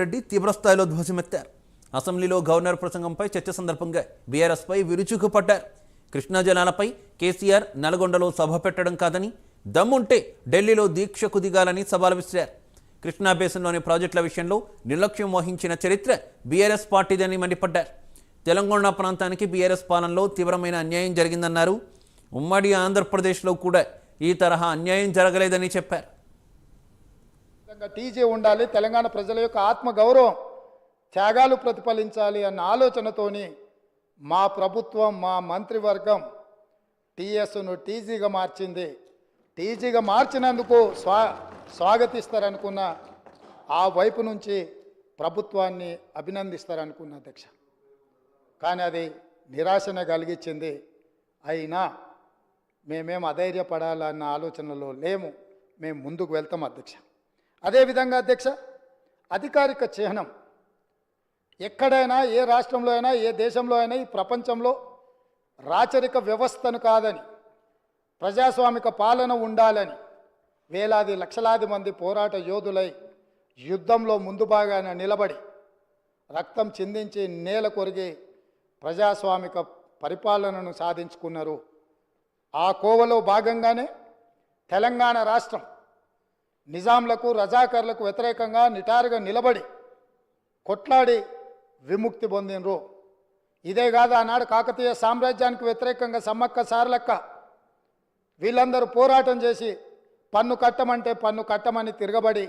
రెడ్డి తీవ్రస్థాయిలో ధ్వజమెత్తారు. అసెంబ్లీలో గవర్నర్ ప్రసంగంపై చర్చ సందర్భంగా బీఆర్ఎస్పై విరుచుకుపడ్డారు కృష్ణా జలాలపై కేసీఆర్ నల్గొండలో సభ పెట్టడం కాదని దమ్ముంటే ఢిల్లీలో దీక్షకు దిగాలని సవాలు విసిరారు. కృష్ణా బేసిన్లోని ప్రాజెక్టుల విషయంలో నిర్లక్ష్యం వహించిన చరిత్ర బీఆర్ఎస్ పార్టీదని మండిపడ్డారు. తెలంగాణ ప్రాంతానికి బీఆర్ఎస్ పాలనలో తీవ్రమైన అన్యాయం జరిగిందన్నారు. ఉమ్మడి ఆంధ్రప్రదేశ్లో కూడా ఈ తరహా అన్యాయం జరగలేదని చెప్పారు. విధంగా టీజీ ఉండాలి. తెలంగాణ ప్రజల యొక్క ఆత్మగౌరవం త్యాగాలు ప్రతిఫలించాలి అన్న ఆలోచనతోని మా ప్రభుత్వం మా మంత్రివర్గం టీఎస్ను టీజీగా మార్చింది. టీజీగా మార్చినందుకు స్వా స్వాగతిస్తారనుకున్న ఆ వైపు నుంచి ప్రభుత్వాన్ని అభినందిస్తారనుకున్న అధ్యక్ష. కానీ అది నిరాశన కలిగించింది. అయినా మేమేం అధైర్యపడాలన్న ఆలోచనలో లేము. మేము ముందుకు వెళ్తాం అధ్యక్ష. అదేవిధంగా అధ్యక్ష అధికారిక చిహ్నం. ఎక్కడైనా ఏ రాష్ట్రంలో అయినా ఏ దేశంలో అయినా ఈ ప్రపంచంలో రాచరిక వ్యవస్థను కాదని ప్రజాస్వామిక పాలన ఉండాలని వేలాది లక్షలాది మంది పోరాట యోధులై యుద్ధంలో ముందు భాగాన నిలబడి రక్తం చిందించి నేల కొరిగి ప్రజాస్వామిక పరిపాలనను సాధించుకున్నారు. ఆ కోవలో భాగంగానే తెలంగాణ రాష్ట్రం నిజాంలకు రజాకర్లకు వ్యతిరేకంగా నిటారుగా నిలబడి కొట్లాడి విముక్తి పొందినరు ఇదే కాదు ఆనాడు కాకతీయ సామ్రాజ్యానికి వ్యతిరేకంగా సమ్మక్క సారలక్క వీళ్ళందరూ పోరాటం చేసి పన్ను కట్టమంటే పన్ను కట్టమని తిరగబడి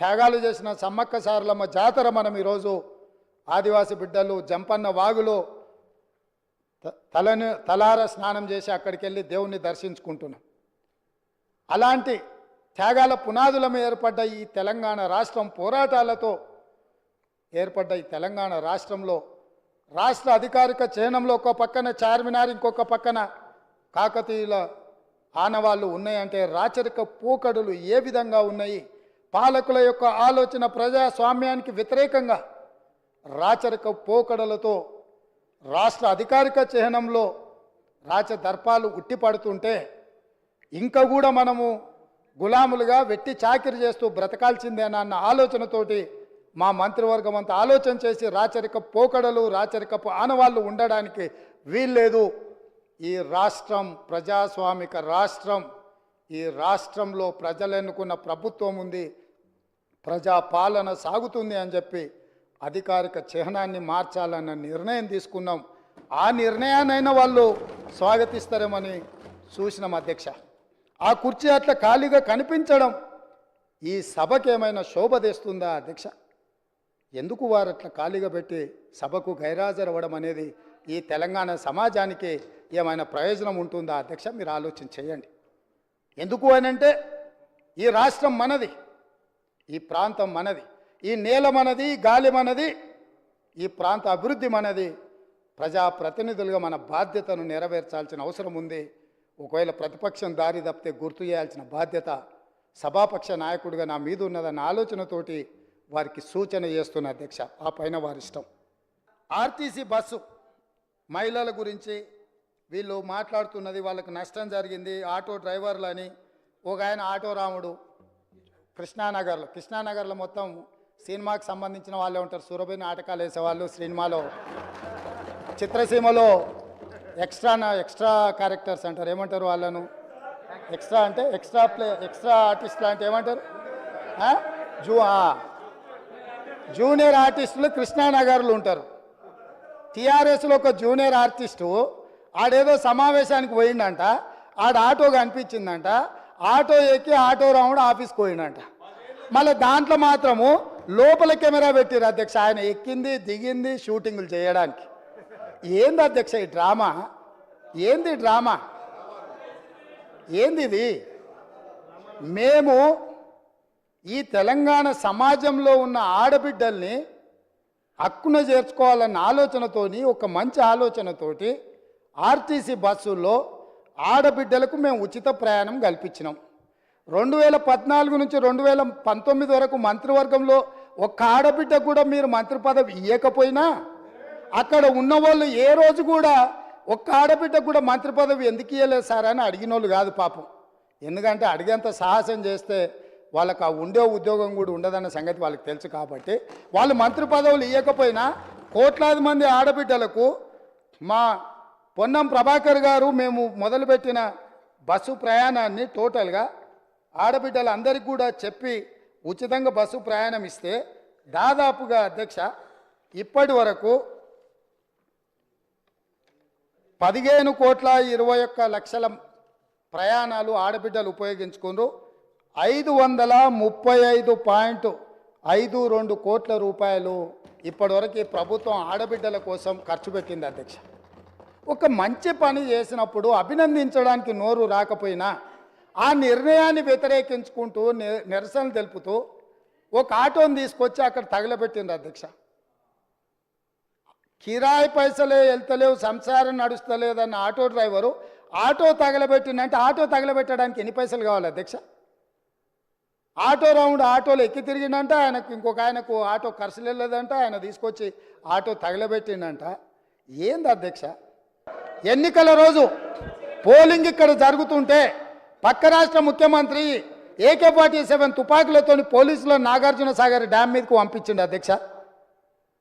త్యాగాలు చేసిన సమ్మక్క సారలమ్మ జాతర మనం ఈరోజు ఆదివాసి బిడ్డలు జంపన్న వాగులో త- తలని తలార స్నానం చేసి అక్కడికి వెళ్ళి దేవుణ్ణి దర్శించుకుంటున్నాం. అలాంటి త్యాగాల పునాదుల మీద ఏర్పడ్డ ఈ తెలంగాణ రాష్ట్రం పోరాటాలతో ఏర్పడ్డ ఈ తెలంగాణ రాష్ట్రంలో రాష్ట్ర అధికారిక చిహ్నంలో ఒక పక్కన చార్మినార్ ఇంకొక పక్కన కాకతీయుల ఆనవాళ్ళు ఉన్నాయంటే రాచరిక పోకడులు ఏ విధంగా ఉన్నాయి? పాలకుల యొక్క ఆలోచన ప్రజాస్వామ్యానికి వ్యతిరేకంగా రాచరిక పోకడలతో రాష్ట్ర అధికారిక చిహ్నంలో రాచదర్పాలు ఉట్టిపడుతుంటే ఇంకా కూడా మనము గులాములుగా వెట్టి చాకిరి చేస్తూ బ్రతకాల్సిందేనా అన్న ఆలోచనతోటి మా మంత్రివర్గం అంతా ఆలోచన చేసి రాచరిక పోకడలు రాచరికపు ఆనవాళ్ళు ఉండడానికి వీల్లేదు. ఈ రాష్ట్రం ప్రజాస్వామిక రాష్ట్రం. ఈ రాష్ట్రంలో ప్రజలు ఎన్నుకున్న ప్రభుత్వం ఉంది. ప్రజా పాలన సాగుతుంది అని చెప్పి అధికారిక చిహ్నాన్ని మార్చాలన్న నిర్ణయం తీసుకున్నాం. ఆ నిర్ణయాన్నైనా వాళ్ళు స్వాగతిస్తారేమని చూసినాం అధ్యక్ష. ఆ కుర్చీ అట్లా ఖాళీగా కనిపించడం. ఈ సభకేమైనా శోభ తెస్తుందా అధ్యక్ష ఎందుకు వారు అట్లా ఖాళీగా పెట్టి సభకు గైరాజరవ్వడం అనేది ఈ తెలంగాణ సమాజానికి ఏమైనా ప్రయోజనం ఉంటుందా అధ్యక్ష మీరు ఆలోచన చేయండి. ఎందుకు అని అంటే ఈ రాష్ట్రం మనది ఈ ప్రాంతం మనది ఈ నేల మనది గాలి మనది ఈ ప్రాంత అభివృద్ధి మనది. ప్రజాప్రతినిధులుగా మన బాధ్యతను నెరవేర్చాల్సిన అవసరం ఉంది. ఒకవేళ ప్రతిపక్షం దారి తప్పితే గుర్తు చేయాల్సిన బాధ్యత సభాపక్ష నాయకుడిగా నా మీద ఉన్నదన్న ఆలోచనతోటి వారికి సూచన చేస్తున్న అధ్యక్ష. ఆ పైన వారిష్టం. ఆర్టీసీ బస్సు మహిళల గురించి వీళ్ళు మాట్లాడుతున్నది వాళ్ళకి నష్టం జరిగింది. ఆటో డ్రైవర్లని ఒక ఆయన ఆటో రాముడు కృష్ణానగర్లో కృష్ణానగర్లో మొత్తం సినిమాకి సంబంధించిన వాళ్ళే ఉంటారు. సురభి నాటకాలు వేసేవాళ్ళు సినిమాలో చిత్రసీమలో ఎక్స్ట్రా ఎక్స్ట్రా క్యారెక్టర్స్ అంటారు. ఏమంటారు వాళ్ళను? ఎక్స్ట్రా అంటే ఎక్స్ట్రా ప్లే ఎక్స్ట్రా ఆర్టిస్ట్ అంటే ఏమంటారు? జూ జూనియర్ ఆర్టిస్టులు కృష్ణానగర్లు ఉంటారు. టీఆర్ఎస్లో ఒక జూనియర్ ఆర్టిస్టు ఆడేదో సమావేశానికి పోయిండంట. ఆడ ఆటో కనిపించిందంట. ఆటో ఎక్కి ఆటో రాముడు ఆఫీస్కి పోయిండంట. మళ్ళీ దాంట్లో మాత్రము లోపల కెమెరా పెట్టిరు అధ్యక్ష. ఆయన ఎక్కింది దిగింది షూటింగులు చేయడానికి. ఏంది అధ్యక్ష ఈ డ్రామా? ఏంది డ్రామా? ఏంది ఇది? మేము ఈ తెలంగాణ సమాజంలో ఉన్న ఆడబిడ్డల్ని హక్కున చేర్చుకోవాలన్న ఆలోచనతోని ఒక మంచి ఆలోచనతోటి ఆర్టీసీ బస్సుల్లో ఆడబిడ్డలకు మేము ఉచిత ప్రయాణం కల్పించినాం. రెండు వేల పద్నాలుగు నుంచి రెండు వేల పంతొమ్మిది వరకు మంత్రివర్గంలో ఒక్క ఆడబిడ్డ కూడా మీరు మంత్రి పదవి ఇవ్వకపోయినా అక్కడ ఉన్న వాళ్ళు ఏ రోజు కూడా ఒక్క ఆడబిడ్డ కూడా మంత్రి పదవి ఎందుకు ఇవ్వలేదు సార్ అని అడిగిన వాళ్ళు కాదు పాపం. ఎందుకంటే అడిగేంత సాహసం చేస్తే వాళ్ళకి ఆ ఉండే ఉద్యోగం కూడా ఉండదన్న సంగతి వాళ్ళకి తెలుసు కాబట్టి వాళ్ళు మంత్రి పదవులు ఇవ్వకపోయినా కోట్లాది మంది ఆడబిడ్డలకు మా పొన్నం ప్రభాకర్ గారు మేము మొదలుపెట్టిన బస్సు ప్రయాణాన్ని టోటల్గా ఆడబిడ్డలందరికీ కూడా చెప్పి ఉచితంగా బస్సు ప్రయాణం ఇస్తే దాదాపుగా అధ్యక్ష ఇప్పటి వరకు పదిహేను కోట్ల ఇరవై ఒక్క లక్షల ప్రయాణాలు ఆడబిడ్డలు ఉపయోగించుకున్నారు ఐదు వందల ముప్పై ఐదు పాయింట్ ఐదు రెండు కోట్ల రూపాయలు ఇప్పటివరకు ప్రభుత్వం ఆడబిడ్డల కోసం ఖర్చు పెట్టింది అధ్యక్ష. ఒక మంచి పని చేసినప్పుడు అభినందించడానికి నోరు రాకపోయినా ఆ నిర్ణయాన్ని వ్యతిరేకించుకుంటూ నిరసన తెలుపుతూ ఒక ఆటోని తీసుకొచ్చి అక్కడ తగలబెట్టింది అధ్యక్ష. కిరాయి పైసలే వెళ్తలేవు సంసారం నడుస్తలేదన్న ఆటో డ్రైవరు ఆటో తగలబెట్టిందంటే ఆటో తగలబెట్టడానికి ఎన్ని పైసలు కావాలి అధ్యక్ష? ఆటో రౌండ్ ఆటోలో ఎక్కి తిరిగిందంట ఆయనకు ఇంకొక ఆయనకు ఆటో ఖర్చు లేదంట ఆయన తీసుకొచ్చి ఆటో తగలబెట్టిండంట ఏంది అధ్యక్ష? ఎన్నికల రోజు పోలింగ్ ఇక్కడ జరుగుతుంటే పక్క రాష్ట్ర ముఖ్యమంత్రి ఏకే ఫార్టీ సెవెన్ తుపాకులతో పోలీసులు నాగార్జున సాగర్ డ్యామ్ మీదకు పంపించిండు అధ్యక్ష.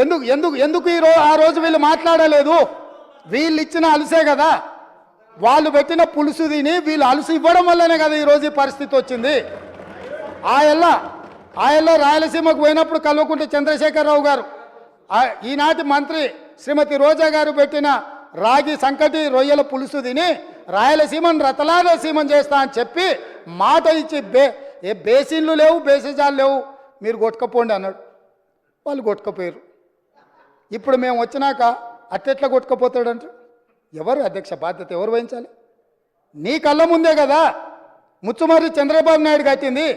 ఎందుకు ఎందుకు ఎందుకు ఈ రోజు ఆ రోజు వీళ్ళు మాట్లాడలేదు? వీళ్ళు ఇచ్చిన అలసే కదా. వాళ్ళు పెట్టిన పులుసు తిని వీళ్ళు అలసి ఇవ్వడం వల్లనే కదా ఈరోజు ఈ పరిస్థితి వచ్చింది. ఆయల్ల ఆయల్ల రాయలసీమకు పోయినప్పుడు కలువకుంటే చంద్రశేఖరరావు గారు ఈనాటి మంత్రి శ్రీమతి రోజా గారు పెట్టిన రాగి సంకటి రొయ్యల పులుసు తిని రాయలసీమను రతలాలసీమం చేస్తా అని చెప్పి మాట ఇచ్చి బే ఏ బేసిన్లు లేవు బేసిజాలు లేవు. మీరు కొట్టుకపోండి అన్నాడు. వాళ్ళు కొట్టుకపోయారు ఇప్పుడు మేము వచ్చినాక అట్టెట్లా కొట్టుకుపోతాడంట? ఎవరు అధ్యక్ష బాధ్యత ఎవరు వహించాలి? నీ కళ్ళ ముందే కదా ముచ్చుమర్రి చంద్రబాబు నాయుడు కట్టింది.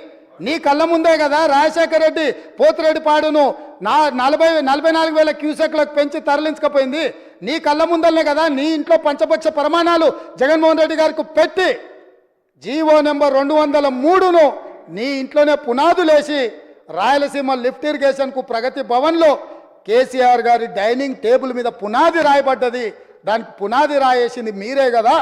నీ కళ్ళ ముందే కదా రాజశేఖర రెడ్డి పోతిరెడ్డి పాడును నా నలభై నలభై నాలుగు వేల క్యూసెక్లకు పెంచి తరలించకపోయింది. నీ కళ్ళ ముందలనే కదా నీ ఇంట్లో పంచపక్ష ప్రమాణాలు జగన్మోహన్ రెడ్డి గారికి పెట్టి జీవో నెంబర్ రెండు వందల మూడును నీ ఇంట్లోనే పునాదులేసి రాయలసీమ లిఫ్ట్ ఇరిగేషన్కు ప్రగతి భవన్లో కేసీఆర్ గారి డైనింగ్ టేబుల్ మీద పునాది రాయబడ్డది. దానికి పునాది రాయేసింది మీరే కదా.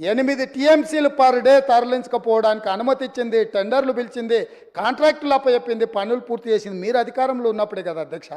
ఎనిమిది టీఎంసీలు పర్ డే తరలించకపోవడానికి అనుమతి ఇచ్చింది టెండర్లు పిలిచింది కాంట్రాక్టులు అప్పచెప్పింది పనులు పూర్తి చేసింది మీరు అధికారంలో ఉన్నప్పుడే కదా అధ్యక్ష.